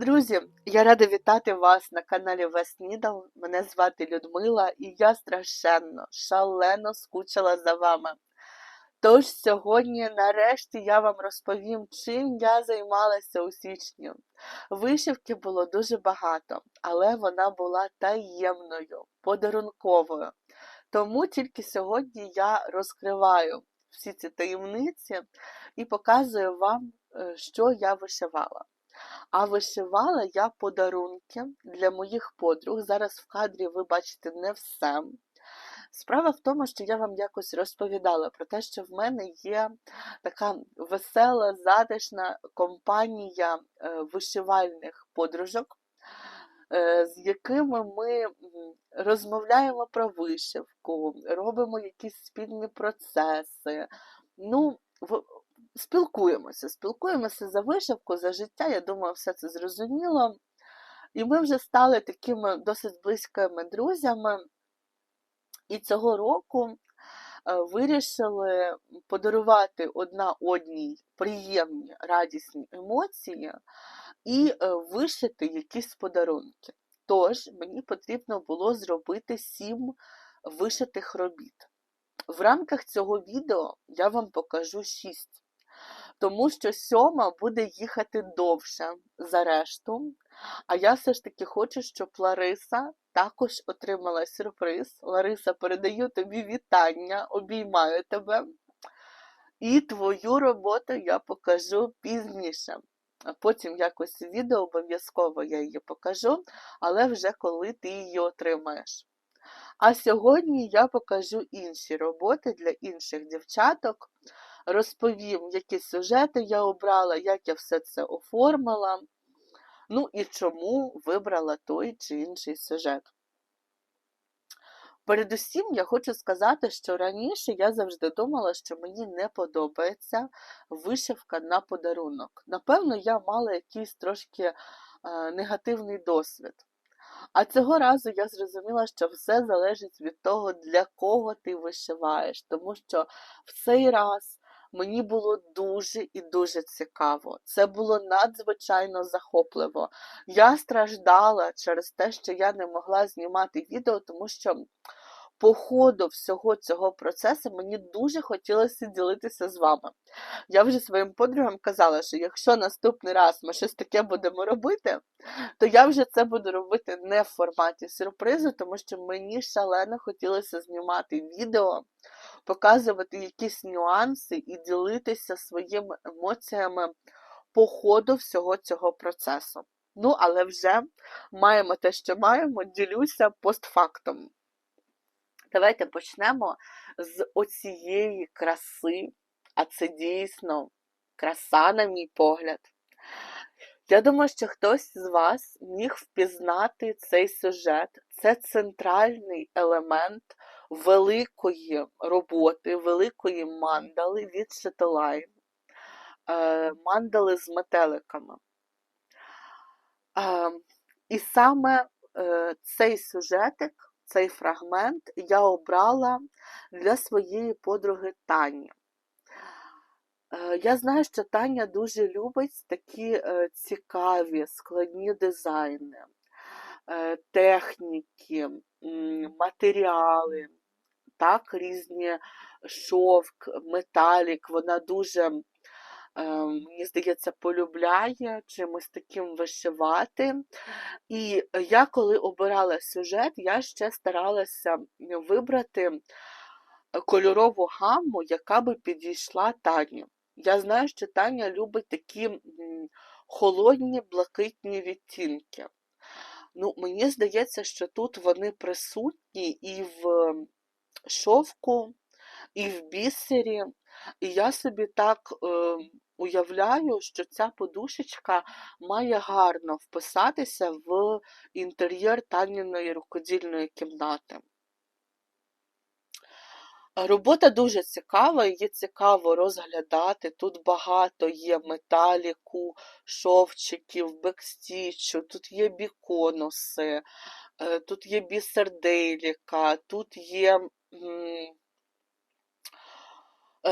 Друзі, я рада вітати вас на каналі Веснідал. Мене звати Людмила і я страшенно, шалено скучила за вами. Тож сьогодні, нарешті, я вам розповім, чим я займалася у січні. Вишивки було дуже багато, але вона була таємною, подарунковою. Тому тільки сьогодні я розкриваю всі ці таємниці і показую вам, е, що я вишивала. А вишивала я подарунки для моїх подруг. Зараз в кадрі ви бачите не все. Справа в тому, що я вам якось розповідала про те, що в мене є така весела, затишна компанія е, вишивальних подружок, е, з якими ми розмовляємо про вишивку, робимо якісь спільні процеси. Ну, спілкуємося, спілкуємося за вишивку, за життя. Я думаю, все це зрозуміло. І ми вже стали такими досить близькими друзями. І цього року е, вирішили подарувати одна одній приємні радісні емоції і е, вишити якісь подарунки. Тож мені потрібно було зробити сім вишитих робіт. В рамках цього відео я вам покажу шість тому що сьома буде їхати довше за решту. А я все ж таки хочу, щоб Лариса також отримала сюрприз. Лариса, передаю тобі вітання, обіймаю тебе. І твою роботу я покажу пізніше. А потім якось відео обов'язково я її покажу, але вже коли ти її отримаєш. А сьогодні я покажу інші роботи для інших дівчаток розповім, які сюжети я обрала, як я все це оформила, ну і чому вибрала той чи інший сюжет. Передусім, я хочу сказати, що раніше я завжди думала, що мені не подобається вишивка на подарунок. Напевно, я мала якийсь трошки е, негативний досвід. А цього разу я зрозуміла, що все залежить від того, для кого ти вишиваєш. Тому що в цей раз Мені було дуже і дуже цікаво. Це було надзвичайно захопливо. Я страждала через те, що я не могла знімати відео, тому що по ходу всього цього процесу мені дуже хотілося ділитися з вами. Я вже своїм подругам казала, що якщо наступний раз ми щось таке будемо робити, то я вже це буду робити не в форматі сюрпризу, тому що мені шалено хотілося знімати відео показувати якісь нюанси і ділитися своїми емоціями по ходу всього цього процесу. Ну, але вже маємо те, що маємо, ділюся постфактом. Давайте почнемо з оцієї краси, а це дійсно краса, на мій погляд. Я думаю, що хтось з вас міг впізнати цей сюжет. Це центральний елемент великої роботи, великої мандали від Shutterline, е, мандали з метеликами. Е, і саме е, цей сюжетик, цей фрагмент я обрала для своєї подруги Тані. Я знаю, що Таня дуже любить такі цікаві, складні дизайни, техніки, матеріали так, різні шовк, металік, вона дуже, е, мені здається, полюбляє чимось таким вишивати. І я, коли обирала сюжет, я ще старалася вибрати кольорову гамму, яка би підійшла Тані. Я знаю, що Таня любить такі холодні блакитні відтінки. Ну, Мені здається, що тут вони присутні і в шовку і в бісері. І я собі так е, уявляю, що ця подушечка має гарно вписатися в інтер'єр Таніної рукодільної кімнати. Робота дуже цікава, її цікаво розглядати. Тут багато є металіку, шовчиків, бекстічу, тут є біконуси, е, тут є бісерделіка, тут є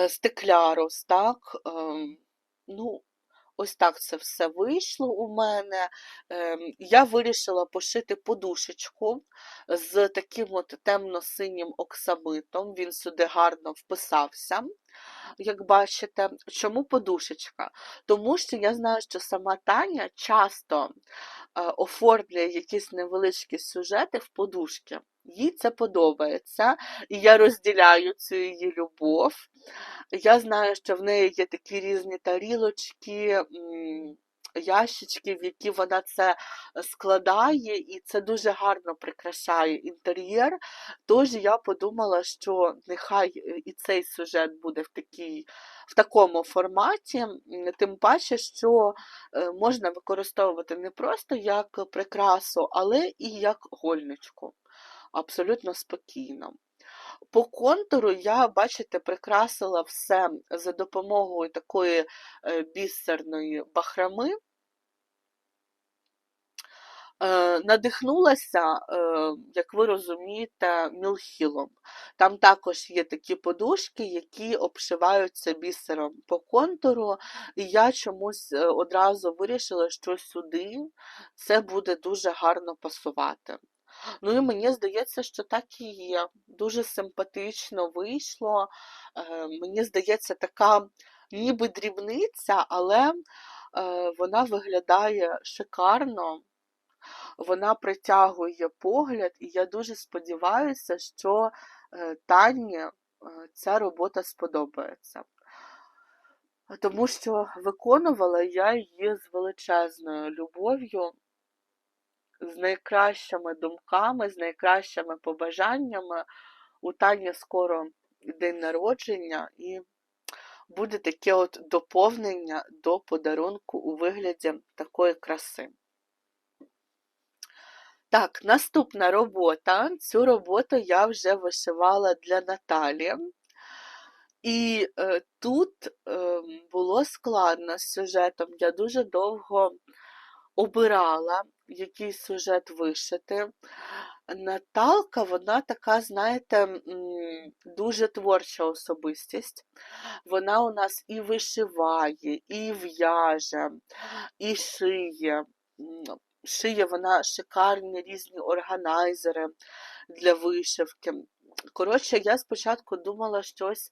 стеклярус, так? Ем, ну, ось так це все вийшло у мене. Ем, Я вирішила пошити подушечку з таким от темно-синім оксамитом. Він сюди гарно вписався, як бачите. Чому подушечка? Тому що я знаю, що сама Таня часто е, оформлює якісь невеличкі сюжети в подушки. Їй це подобається, і я розділяю цю її любов. Я знаю, що в неї є такі різні тарілочки, ящички, в які вона це складає, і це дуже гарно прикрашає інтер'єр. Тож я подумала, що нехай е, і цей сюжет буде в, такій, в такому форматі, тим паче, що е, можна використовувати не просто як прикрасу, але і як гольничку. Абсолютно спокійно. По контуру я, бачите, прикрасила все за допомогою такої е, бісерної бахрами. Е, Надихнулася, е, як ви розумієте, мілхілом. Там також є такі подушки, які обшиваються бісером по контуру, і я чомусь одразу вирішила, що сюди це буде дуже гарно пасувати. Ну і мені здається, що так і є. Дуже симпатично вийшло. Е, Мені здається, така ніби дрібниця, але е, вона виглядає шикарно, вона притягує погляд, і я дуже сподіваюся, що е, Тані ця робота сподобається. Тому що виконувала я її з величезною любов'ю з найкращими думками, з найкращими побажаннями. У Тані скоро день народження, і буде таке от доповнення до подарунку у вигляді такої краси. Так, наступна робота. Цю роботу я вже вишивала для Наталі. І е, тут е, було складно з сюжетом. Я дуже довго обирала, який сюжет вишити. Наталка, вона така, знаєте, дуже творча особистість. Вона у нас і вишиває, і в'яже, і шиє. Шиє вона шикарні різні органайзери для вишивки. Коротше, я спочатку думала щось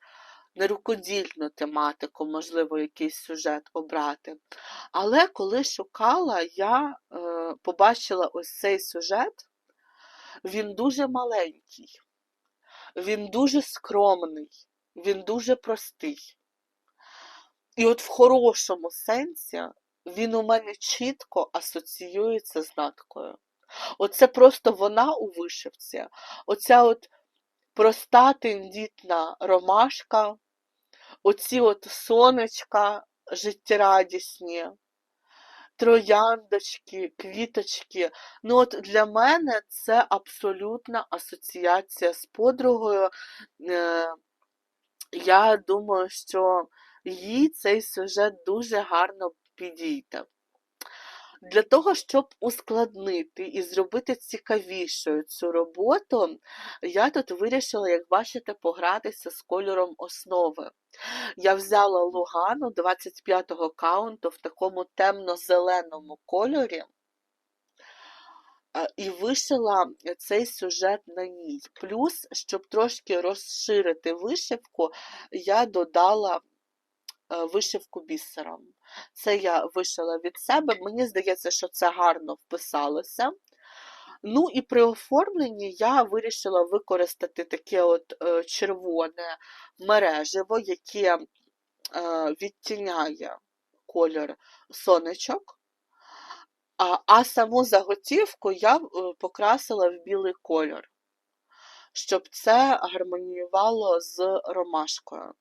нерукодільну тематику, можливо, якийсь сюжет обрати. Але коли шукала, я е, побачила ось цей сюжет, він дуже маленький, він дуже скромний, він дуже простий. І от в хорошому сенсі він у мене чітко асоціюється з наткою. Оце просто вона у вишивці, оця от проста тендітна ромашка, оці от сонечка життєрадісні, трояндочки, квіточки. Ну от Для мене це абсолютна асоціація з подругою. Е, я думаю, що їй цей сюжет дуже гарно підійде. Для того, щоб ускладнити і зробити цікавішою цю роботу, я тут вирішила, як бачите, погратися з кольором основи. Я взяла Лугану 25-го каунту в такому темно-зеленому кольорі. І вишила цей сюжет на ній. Плюс, щоб трошки розширити вишивку, я додала вишивку бісером. Це я вишила від себе. Мені здається, що це гарно вписалося. Ну і при оформленні я вирішила використати таке от е, червоне мереживо, яке е, відтіняє колір сонечок. А, а саму заготівку я покрасила в білий кольор, щоб це гармоніювало з ромашкою.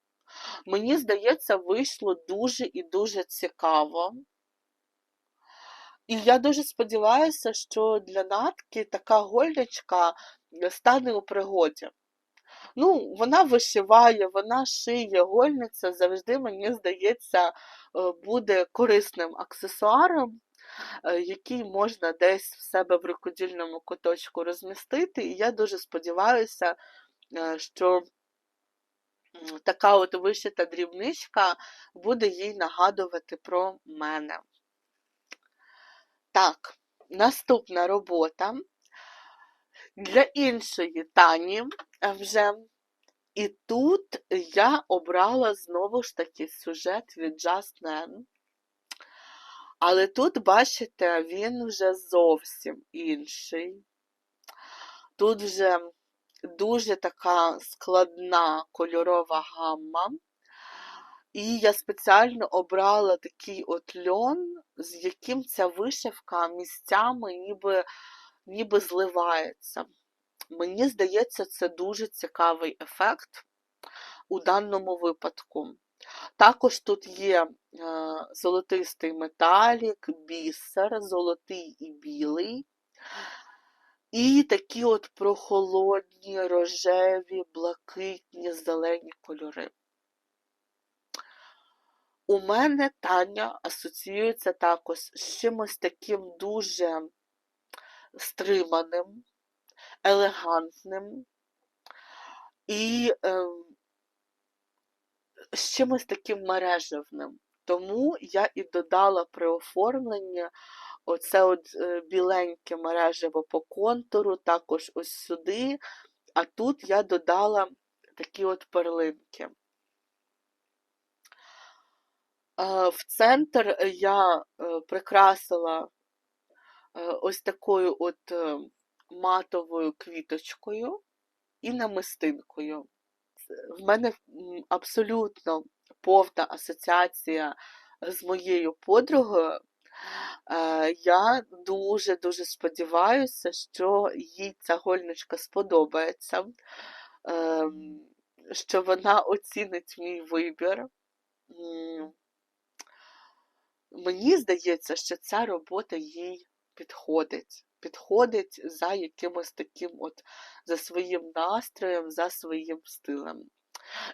Мені здається, вийшло дуже і дуже цікаво. І я дуже сподіваюся, що для натки така гольничка стане у пригоді. Ну, вона вишиває, вона шиє, гольниця завжди, мені здається, е, буде корисним аксесуаром, е, який можна десь в себе в рукодільному куточку розмістити. І я дуже сподіваюся, е, що така от вишита дрібничка буде їй нагадувати про мене. Так, наступна робота для іншої Тані вже. І тут я обрала знову ж таки сюжет від Just Nan. Але тут, бачите, він вже зовсім інший. Тут вже дуже така складна кольорова гамма. І я спеціально обрала такий от льон, з яким ця вишивка місцями ніби, ніби зливається. Мені здається, це дуже цікавий ефект у даному випадку. Також тут є е, золотистий металік, бісер, золотий і білий. І такі от прохолодні, рожеві, блакитні, зелені кольори. У мене Таня асоціюється також з чимось таким дуже стриманим, елегантним і е, з чимось таким мережевним. Тому я і додала при оформленні оце от е, біленьке мережево по контуру, також ось сюди, а тут я додала такі от перлинки. Е, В центр я е, прикрасила ось такою от матовою квіточкою і намистинкою. В мене абсолютно повна асоціація з моєю подругою. Е, Я дуже-дуже сподіваюся, що їй ця гольничка сподобається, ем, що вона оцінить мій вибір. Мені здається, що ця робота їй підходить. Підходить за якимось таким от, за своїм настроєм, за своїм стилем.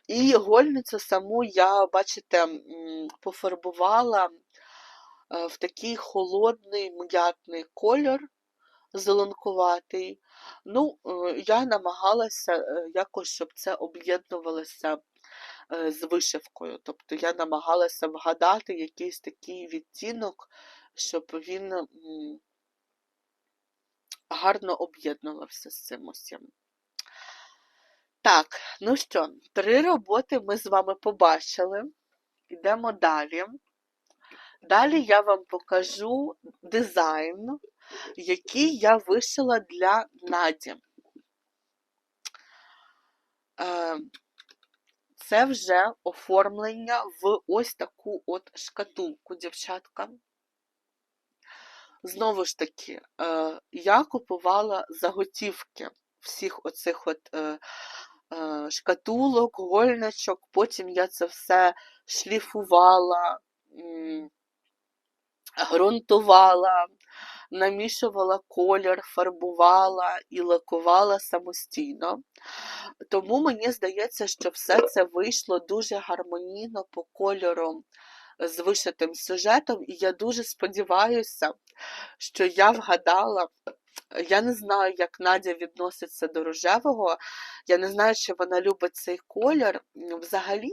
І гольницю саму я, бачите, пофарбувала в такий холодний м'ятний кольор, зеленкуватий. Ну, е, я намагалася е, якось, щоб це об'єднувалося е, з вишивкою. Тобто я намагалася вгадати якийсь такий відтінок, щоб він гарно об'єднувався з цим усім. Так, ну що, три роботи ми з вами побачили. Йдемо далі. Далі я вам покажу дизайн, який я вишила для Наді. Е, Це вже оформлення в ось таку от шкатулку, дівчатка. Знову ж таки, е, я купувала заготівки всіх оцих от е, шкатулок, гольничок, потім я це все шліфувала, м, ґрунтувала, намішувала колір, фарбувала і лакувала самостійно. Тому мені здається, що все це вийшло дуже гармонійно по кольору з вишитим сюжетом, і я дуже сподіваюся, що я вгадала. Я не знаю, як Надя відноситься до рожевого. Я не знаю, чи вона любить цей колір. Взагалі,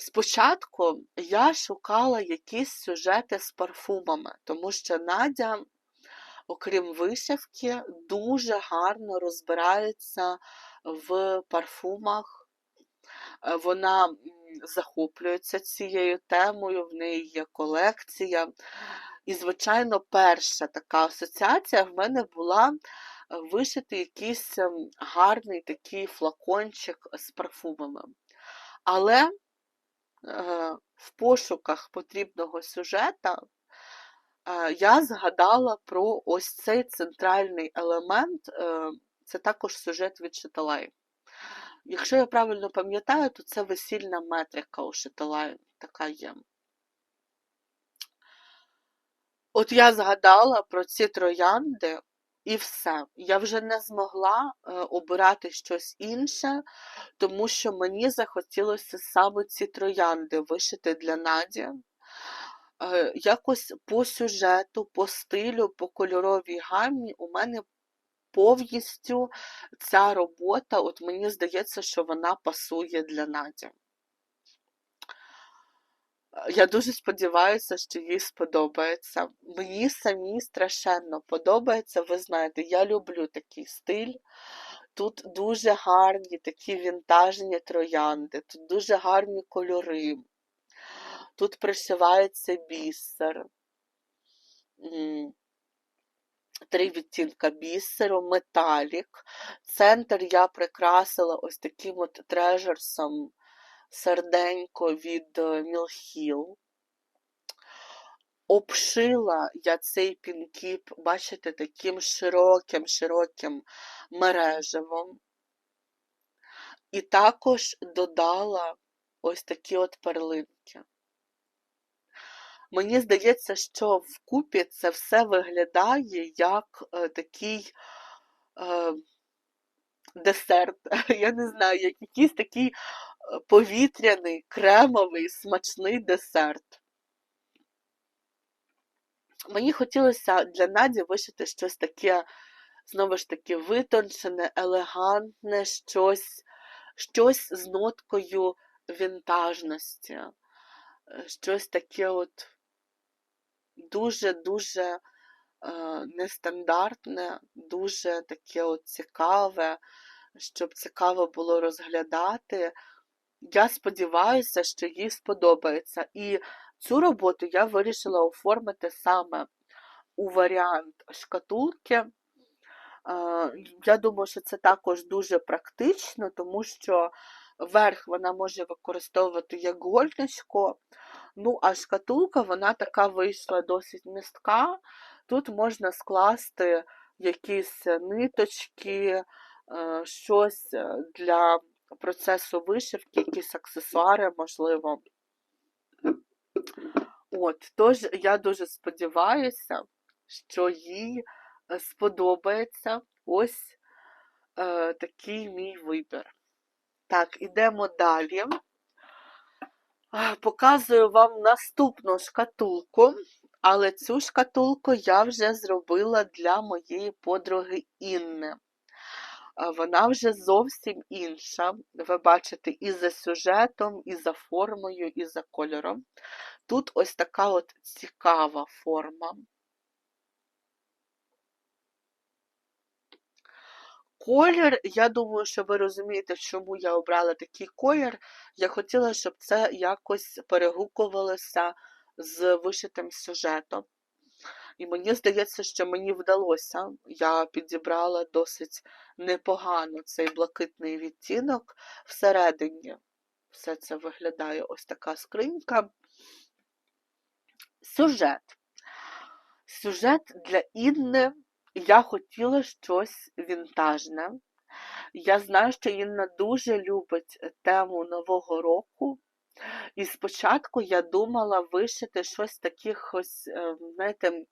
спочатку я шукала якісь сюжети з парфумами, тому що Надя, окрім вишивки, дуже гарно розбирається в парфумах. Е, Вона захоплюється цією темою, в неї є колекція. І, звичайно, перша така асоціація в мене була е, вишити якийсь ем, гарний такий флакончик з парфумами. Але в пошуках потрібного сюжета е, я згадала про ось цей центральний елемент, е, це також сюжет від Шиталай. Якщо я правильно пам'ятаю, то це весільна метрика у Шиталай така є. От я згадала про ці троянди і все. Я вже не змогла е, обирати щось інше, тому що мені захотілося саме ці троянди вишити для Наді. Е, якось по сюжету, по стилю, по кольоровій гамі у мене повністю ця робота, от мені здається, що вона пасує для Наді. Я дуже сподіваюся, що їй сподобається. Мені самій страшенно подобається. Ви знаєте, я люблю такий стиль. Тут дуже гарні такі вінтажні троянди, тут дуже гарні кольори. Тут пришивається бісер. Три відтінка бісеру, металік. Центр я прикрасила ось таким от трежерсом серденько від Мілхіл. Обшила я цей пінкіп, бачите, таким широким-широким мережевом. І також додала ось такі от перлинки. Мені здається, що вкупі це все виглядає як е, такий е, десерт. Я не знаю, як якийсь такий е, повітряний, кремовий, смачний десерт. Мені хотілося для Наді вишити щось таке, знову ж таки, витончене, елегантне, щось, щось з ноткою вінтажності, е, щось таке от дуже-дуже е, нестандартне, дуже таке от цікаве, щоб цікаво було розглядати. Я сподіваюся, що їй сподобається. І цю роботу я вирішила оформити саме у варіант шкатулки. Е, я думаю, що це також дуже практично, тому що верх вона може використовувати як гольничко, ну а шкатулка вона така вийшла досить містка. Тут можна скласти якісь ниточки, е, щось для процесу вишивки, якісь аксесуари, можливо. От, Тож я дуже сподіваюся, що їй е, сподобається ось е, такий мій вибір. Так, ідемо далі. Показую вам наступну шкатулку, але цю шкатулку я вже зробила для моєї подруги Інни. Вона вже зовсім інша. Ви бачите, і за сюжетом, і за формою, і за кольором. Тут ось така от цікава форма. Колір, я думаю, що ви розумієте, чому я обрала такий колір. Я хотіла, щоб це якось перегукувалося з вишитим сюжетом. І мені здається, що мені вдалося. Я підібрала досить непогано цей блакитний відтінок. Всередині все це виглядає ось така скринька. Сюжет. Сюжет для Інни я хотіла щось вінтажне. Я знаю, що Інна дуже любить тему Нового року. І спочатку я думала вишити щось таких ось, е, знаєте,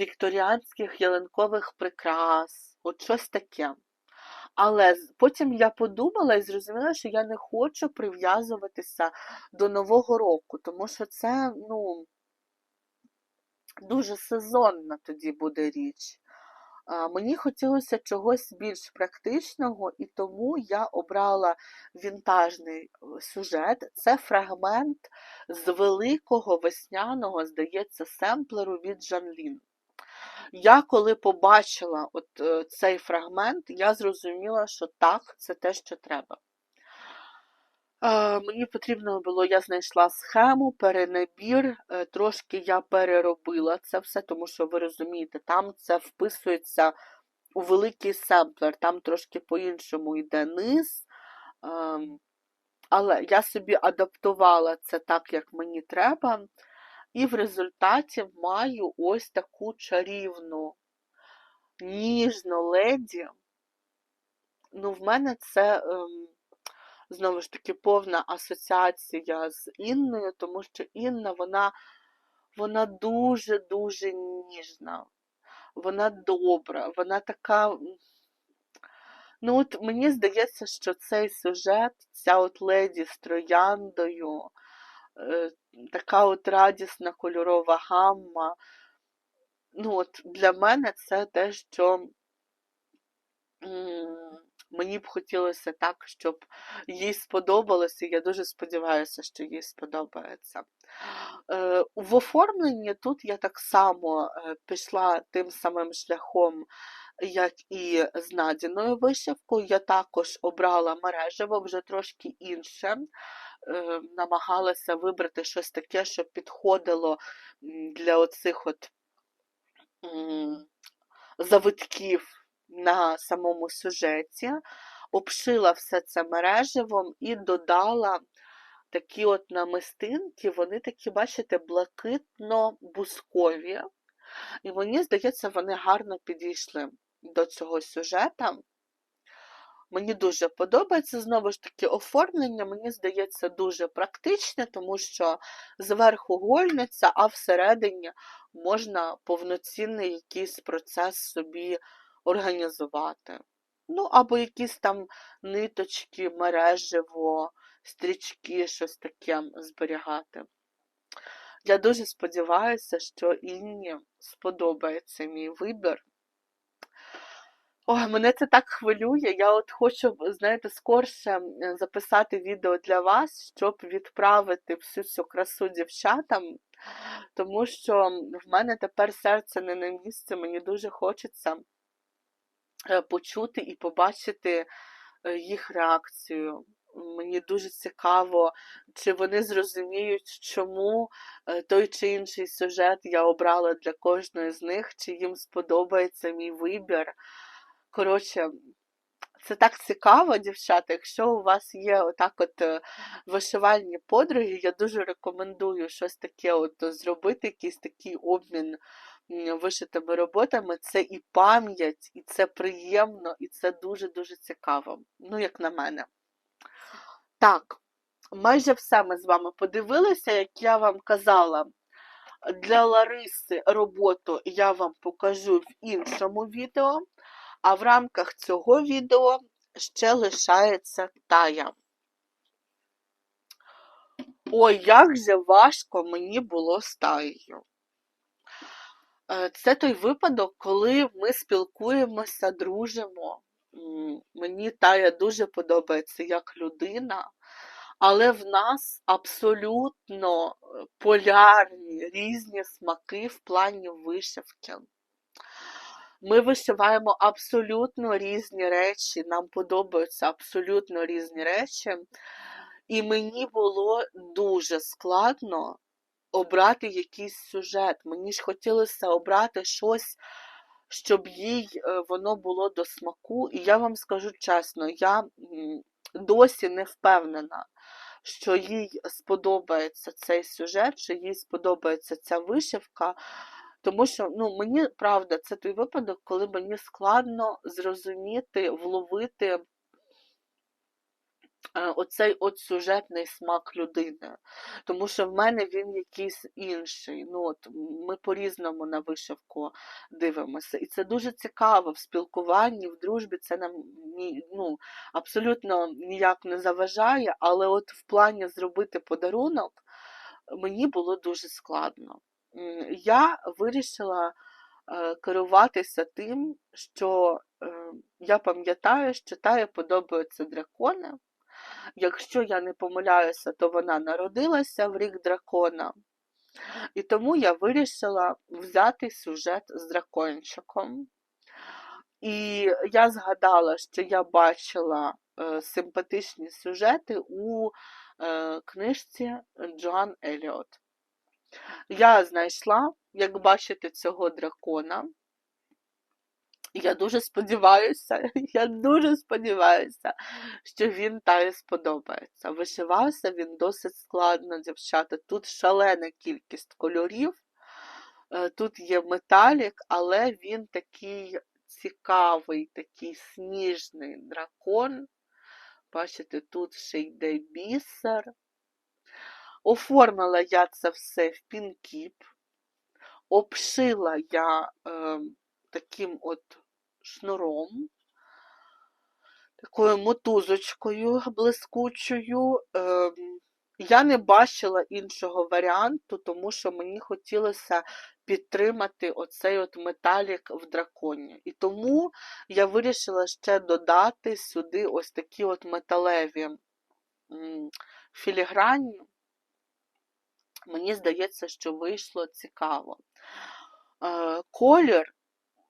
вікторіанських ялинкових прикрас, от щось таке. Але потім я подумала і зрозуміла, що я не хочу прив'язуватися до Нового року, тому що це, ну, дуже сезонна тоді буде річ. Мені хотілося чогось більш практичного, і тому я обрала вінтажний е, сюжет. Це фрагмент з великого весняного, здається, семплеру від Жанлін. Я коли побачила от е, цей фрагмент, я зрозуміла, що так, це те, що треба. Мені потрібно було, я знайшла схему, перенабір, е, трошки я переробила це все, тому що ви розумієте, там це вписується у великий семплер, там трошки по-іншому йде низ. Ем, але я собі адаптувала це так, як мені треба. І в результаті маю ось таку чарівну, ніжну леді. Ну, в мене це. Ем, знову ж таки повна асоціація з Інною, тому що Інна, вона вона дуже-дуже ніжна, вона добра, вона така. Ну, от мені здається, що цей сюжет, ця от леді з трояндою, е, така от радісна кольорова гамма. Ну, от Для мене це те, що м, мені б хотілося так, щоб їй сподобалося. Я дуже сподіваюся, що їй сподобається. Е, В оформленні тут я так само е, пішла тим самим шляхом, як і з Надіною вишивкою. Я також обрала мережево вже трошки інше. Е, Намагалася вибрати щось таке, що підходило для оцих от завитків на самому сюжеті, обшила все це мереживом і додала такі от намистинки, вони такі, бачите, блакитно-бускові. І мені здається, вони гарно підійшли до цього сюжета. Мені дуже подобається знову ж таки оформлення, мені здається, дуже практичне, тому що зверху гольниця, а всередині можна повноцінний якийсь процес собі організувати. Ну, або якісь там ниточки, мереживо, стрічки, щось таке зберігати. Я дуже сподіваюся, що Інні сподобається мій вибір. Ой, мене це так хвилює. Я от хочу, знаєте, скорше записати відео для вас, щоб відправити всю цю красу дівчатам, тому що в мене тепер серце не на місці, мені дуже хочеться почути і побачити е, їх реакцію. Мені дуже цікаво, чи вони зрозуміють, чому е, той чи інший сюжет я обрала для кожної з них, чи їм сподобається мій вибір. Коротше, це так цікаво, дівчата. Якщо у вас є отак от е, вишивальні подруги, я дуже рекомендую щось таке от зробити, якийсь такий обмін вишитими роботами. Це і пам'ять, і це приємно, і це дуже-дуже цікаво. Ну, як на мене. Так, майже все ми з вами подивилися, як я вам казала. Для Лариси роботу я вам покажу в іншому відео, а в рамках цього відео ще лишається тая. Ой, як же важко мені було з таєю. Е, Це той випадок, коли ми спілкуємося, дружимо. Мені Тая дуже подобається як людина, але в нас абсолютно е, полярні різні смаки в плані вишивки. Ми вишиваємо абсолютно різні речі, нам подобаються абсолютно різні речі, і мені було дуже складно обрати якийсь сюжет. Мені ж хотілося обрати щось, щоб їй е, воно було до смаку. І я вам скажу чесно, я досі не впевнена, що їй сподобається цей сюжет, що їй сподобається ця вишивка. Тому що ну, мені правда, це той випадок, коли мені складно зрозуміти, вловити оцей от сюжетний смак людини. Тому що в мене він якийсь інший. Ну, от, ми по-різному на вишивку дивимося. І це дуже цікаво в спілкуванні, в дружбі це нам ну, абсолютно ніяк не заважає, але от в плані зробити подарунок мені було дуже складно. Я вирішила е, керуватися тим, що е, я пам'ятаю, що Тає подобаються дракони. Якщо я не помиляюся, то вона народилася в рік дракона. І тому я вирішила взяти сюжет з дракончиком. І я згадала, що я бачила е, симпатичні сюжети у е, книжці Джоан Еліот. Я знайшла, як бачите, цього дракона. Я дуже сподіваюся, я дуже сподіваюся, що він Таї сподобається. Вишивався він досить складно, дівчата. Тут шалена кількість кольорів, е, тут є металік, але він такий цікавий, такий сніжний дракон. Бачите, тут ще йде бісер. Оформила я це все в пінкіп, обшила я е, таким от шнуром, такою мотузочкою блискучою. Е, я не бачила іншого варіанту, тому що мені хотілося підтримати оцей от металік в драконі. І тому я вирішила ще додати сюди ось такі от металеві філіграні. Мені здається, що вийшло цікаво. Е, Колір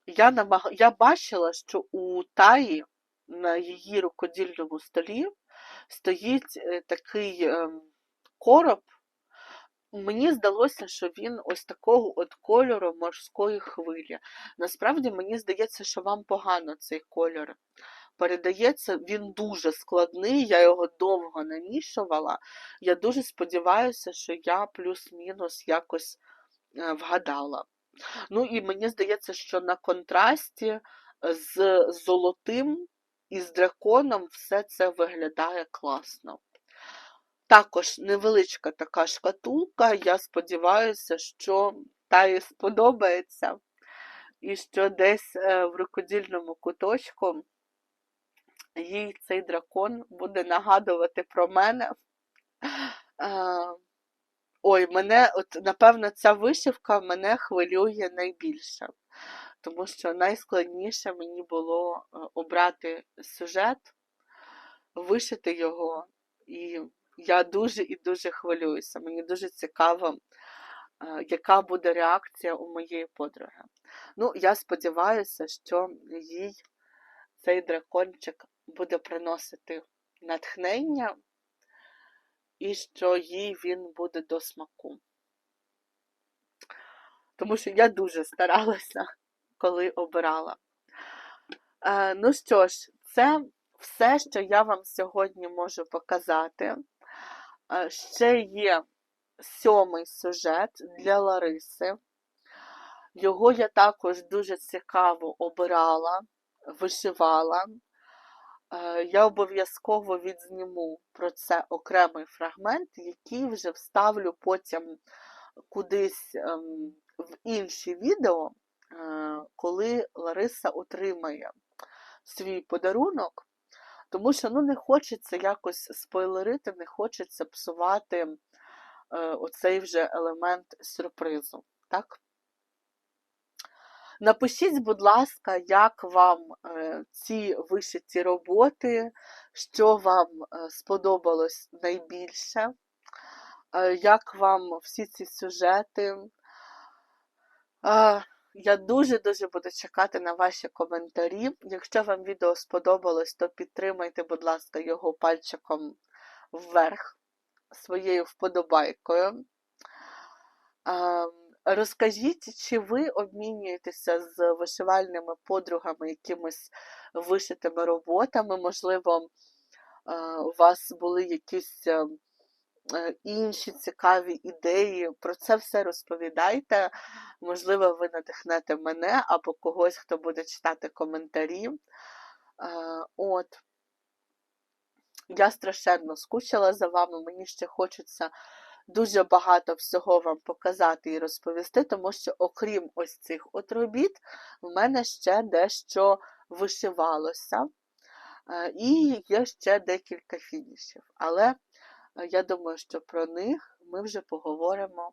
я, намаг... я бачила, що у Таї на її рукодільному столі стоїть е, такий ем, короб. Мені здалося, що він ось такого от кольору морської хвилі. Насправді мені здається, що вам погано цей кольор передається. Він дуже складний, я його довго намішувала. Я дуже сподіваюся, що я плюс-мінус якось е, вгадала. Ну і мені здається, що на контрасті з золотим і з драконом все це виглядає класно. Також невеличка така шкатулка. Я сподіваюся, що та їй сподобається, і що десь е, в рукодільному куточку їй цей дракон буде нагадувати про мене. Ой, мене, от, напевно, ця вишивка мене хвилює найбільше, тому що найскладніше мені було е, обрати сюжет, вишити його, і я дуже і дуже хвилююся. Мені дуже цікаво, е, яка буде реакція у моєї подруги. Ну, я сподіваюся, що їй цей дракончик буде приносити натхнення і що їй він буде до смаку. Тому що я дуже старалася, коли обирала. Е, ну що ж, це все, що я вам сьогодні можу показати. Е, ще є сьомий сюжет для Лариси. Його я також дуже цікаво обирала, вишивала. Е, Я обов'язково відзніму про це окремий фрагмент, який вже вставлю потім кудись ем, в інші відео, е, коли Лариса отримає свій подарунок. Тому що ну, не хочеться якось спойлерити, не хочеться псувати е, оцей вже елемент сюрпризу. Так? Напишіть, будь ласка, як вам е, ці вишиті роботи, що вам е, сподобалось найбільше, е, як вам всі ці сюжети. Я дуже-дуже буду чекати на ваші коментарі. Якщо вам відео сподобалось, то підтримайте, будь ласка, його пальчиком вверх своєю вподобайкою. Розкажіть, чи ви обмінюєтеся з вишивальними подругами якимись вишитими роботами? Можливо, е, у вас були якісь е, е, інші цікаві ідеї. Про це все розповідайте. Можливо, ви надихнете мене або когось, хто буде читати коментарі. От. Я страшенно скучила за вами, мені ще хочеться дуже багато всього вам показати і розповісти, тому що, окрім ось цих от робіт, в мене ще дещо вишивалося. Е, І є ще декілька фінішів. Але е, я думаю, що про них ми вже поговоримо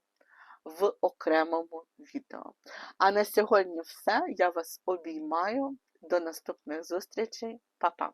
в окремому відео. А на сьогодні все. Я вас обіймаю. До наступних зустрічей. Па-па!